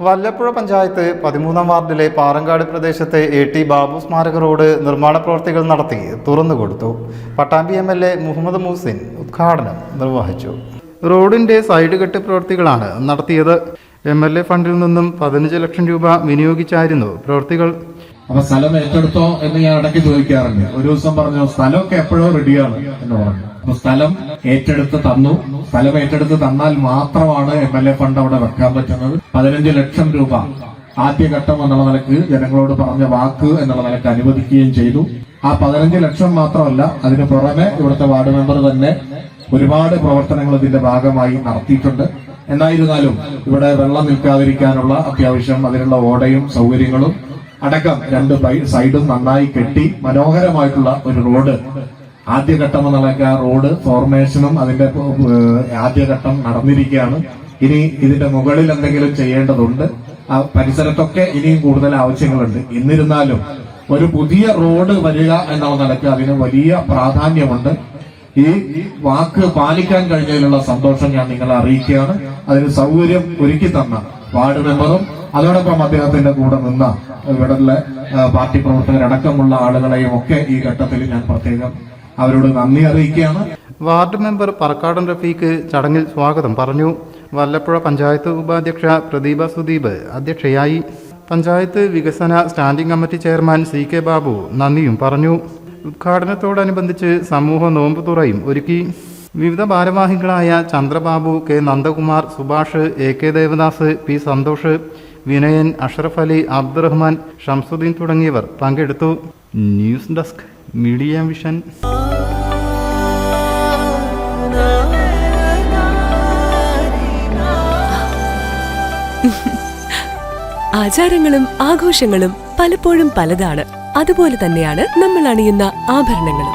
വല്ലപ്പുഴ പഞ്ചായത്ത് പതിമൂന്നാം വാർഡിലെ പാറങ്കാട് പ്രദേശത്തെ എ ടി ബാബു സ്മാരക റോഡ് നിർമ്മാണ പ്രവർത്തികൾ നടത്തി തുറന്നുകൊടുത്തു Pattambi M L A Muhammad Muhsin ഉദ്ഘാടനം നിർവഹിച്ചു. റോഡിന്റെ സൈഡ് കെട്ട് പ്രവർത്തികളാണ് നടത്തിയത്. എം എൽ എ ഫണ്ടിൽ നിന്നും പതിനഞ്ച് ലക്ഷം രൂപ വിനിയോഗിച്ചായിരുന്നു പ്രവൃത്തികൾ. അപ്പൊ സ്ഥലം ഏറ്റെടുത്തോ എന്ന് ഞാൻ ഇടയ്ക്ക് ചോദിക്കാറുണ്ട്. ഒരു ദിവസം പറഞ്ഞു സ്ഥലമൊക്കെ എപ്പോഴോ റെഡിയാണ് എന്ന് പറഞ്ഞു. അപ്പൊ സ്ഥലം ഏറ്റെടുത്ത് തന്നു. സ്ഥലം ഏറ്റെടുത്ത് തന്നാൽ മാത്രമാണ് എം എൽ എ ഫണ്ട് അവിടെ വെക്കാൻ പറ്റുന്നത്. പതിനഞ്ച് ലക്ഷം രൂപ ആദ്യഘട്ടം എന്നുള്ള നിലയ്ക്ക് ജനങ്ങളോട് പറഞ്ഞ വാക്ക് എന്നുള്ള നിലയ്ക്ക് അനുവദിക്കുകയും ചെയ്തു. ആ പതിനഞ്ച് ലക്ഷം മാത്രമല്ല അതിന് പുറമെ ഇവിടുത്തെ വാർഡ് മെമ്പർ തന്നെ ഒരുപാട് പ്രവർത്തനങ്ങൾ ഇതിന്റെ ഭാഗമായി നടത്തിയിട്ടുണ്ട്. എന്നായിരുന്നാലും ഇവിടെ വെള്ളം നിൽക്കാതിരിക്കാനുള്ള അത്യാവശ്യം അതിനുള്ള ഓടയും സൗകര്യങ്ങളും അടക്കം രണ്ട് സൈഡും നന്നായി കെട്ടി മനോഹരമായിട്ടുള്ള ഒരു റോഡ്. ആദ്യഘട്ടം എന്നുള്ള റോഡ് ഫോർമേഷനും അതിന്റെ ആദ്യഘട്ടം നടന്നിരിക്കുകയാണ്. ഇനി ഇതിന്റെ മുകളിൽ എന്തെങ്കിലും ചെയ്യേണ്ടതുണ്ട്. ആ പരിസരത്തൊക്കെ ഇനിയും കൂടുതൽ ആവശ്യങ്ങളുണ്ട്. എന്നിരുന്നാലും ഒരു പുതിയ റോഡ് വരിക എന്നുള്ള നിലയ്ക്ക് അതിന് വലിയ പ്രാധാന്യമുണ്ട്. ഈ വാക്ക് പാലിക്കാൻ കഴിഞ്ഞതിലുള്ള സന്തോഷം ഞാൻ നിങ്ങളെ അറിയിക്കുകയാണ്. അതിന് സൗകര്യം ഒരുക്കി തന്ന വാർഡ് മെമ്പറും അതോടൊപ്പം അദ്ദേഹത്തിന്റെ കൂടെ നിന്ന ഇവിടെ പാർട്ടി പ്രവർത്തകരടക്കമുള്ള ആളുകളെയും ഒക്കെ ഈ ഘട്ടത്തിൽ ഞാൻ പ്രത്യേകം അവരോട് നന്ദി അറിയിക്കുകയാണ്. വാർഡ് മെമ്പർ പറക്കാടൻ റഫീഖ് ചടങ്ങിൽ സ്വാഗതം പറഞ്ഞു. വല്ലപ്പുഴ പഞ്ചായത്ത് ഉപാധ്യക്ഷ പ്രദീപ സുദീപ് അധ്യക്ഷയായി. പഞ്ചായത്ത് വികസന standing committee chairman C K Babu നന്ദിയും പറഞ്ഞു. ഉദ്ഘാടനത്തോടനുബന്ധിച്ച് സമൂഹ നോമ്പ് തുറയും ഒരുക്കി. വിവിധ ഭാരവാഹികളായ Chandrababu K Nandakumar Subhash A K Devadas P Santhosh Vinayan Ashraf Ali Abdurahman Shamsuddin തുടങ്ങിയവർ പങ്കെടുത്തു. ന്യൂസ് ഡെസ്ക് മീഡിയ വിഷൻ ആചാരങ്ങളും ആഘോഷങ്ങളും പലപ്പോഴും പലതാണ്. അതുപോലെ തന്നെയാണ് നമ്മൾ അണിയുന്ന ആഭരണങ്ങളും.